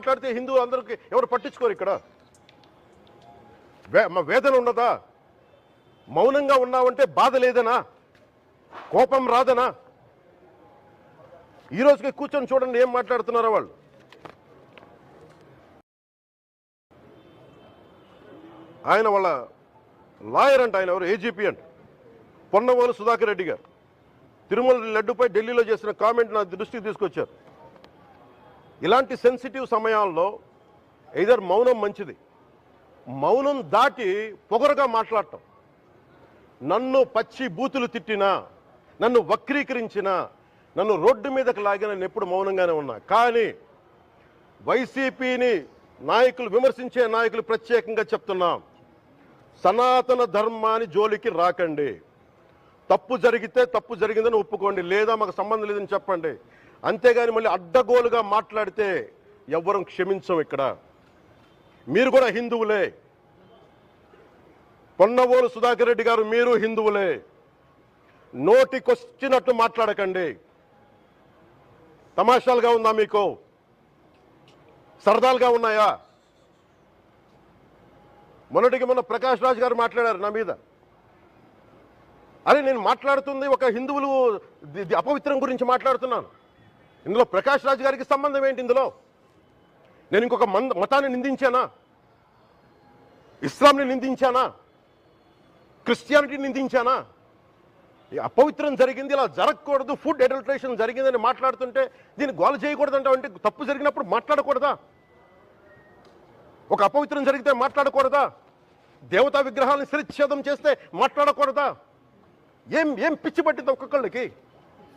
మాట్లాడితే హిందువులు అందరికి ఎవరు పట్టించుకోరు ఇక్కడ? వేదన ఉండదా మౌనంగా ఉన్నావంటే బాధ లేదనా? కోపం రాదనా? ఈ రోజుకి కూర్చొని చూడండి ఏం మాట్లాడుతున్నారో వాళ్ళు. ఆయన వాళ్ళ లాయర్ అంట ఆయన ఎవరు? ఏజీపీ అంట. పొన్నవోలు సుధాకర్ రెడ్డి గారు. తిరుమల లడ్డుపై ఢిల్లీలో చేసిన కామెంట్ నా దృష్టికి తీసుకొచ్చారు. ఇలాంటి సెన్సిటివ్ సమయాల్లో ఇదర్ మౌనం మంచిది. మౌనం దాటి పొగరుగా మాట్లాడటం. నన్ను పచ్చి బూతులు తిట్టినా నన్ను వక్రీకరించినా నన్ను రోడ్డు మీదకి లాగిన నేను ఎప్పుడు మౌనంగానే ఉన్నా. కానీ వైసీపీని నాయకులు విమర్శించే నాయకులు ప్రత్యేకంగా చెప్తున్నాం. సనాతన ధర్మాన్ని జోలికి రాకండి. తప్పు జరిగితే తప్పు జరిగిందని ఒప్పుకోండి. లేదా మాకు సంబంధం లేదని చెప్పండి. అంతేగాని మళ్ళీ అడ్డగోలుగా మాట్లాడితే ఎవ్వరం క్షమించం ఇక్కడ. మీరు కూడా హిందువులే. పొన్నవోలు సుధాకర్ రెడ్డి గారు మీరు హిందువులే. నోటికొచ్చినట్టు మాట్లాడకండి. తమాషాలుగా ఉందా మీకు? సరదాలుగా ఉన్నాయా? మొన్నటికి మొన్న ప్రకాష్ రాజ్ గారు మాట్లాడారు నా మీద. అరే నేను మాట్లాడుతుంది ఒక హిందువులు అపవిత్రం గురించి మాట్లాడుతున్నాను. ఇందులో ప్రకాష్ రాజ్ గారికి సంబంధం ఏంటి ఇందులో? నేను ఇంకొక మంద మతాన్ని నిందించానా? ఇస్లాంని నిందించానా? క్రిస్టియానిటీని నిందించానా? ఈ అపవిత్రం జరిగింది ఇలా జరగకూడదు ఫుడ్ అడల్ట్రేషన్ జరిగిందని మాట్లాడుతుంటే దీన్ని గోల చేయకూడదు అంటే తప్పు జరిగినప్పుడు మాట్లాడకూడదా? ఒక అపవిత్రం జరిగితే మాట్లాడకూడదా? దేవతా విగ్రహాలను శిరచ్ఛేదం చేస్తే మాట్లాడకూడదా? ఏం ఏం పిచ్చి పట్టింది ఒక్కొక్కళ్ళకి?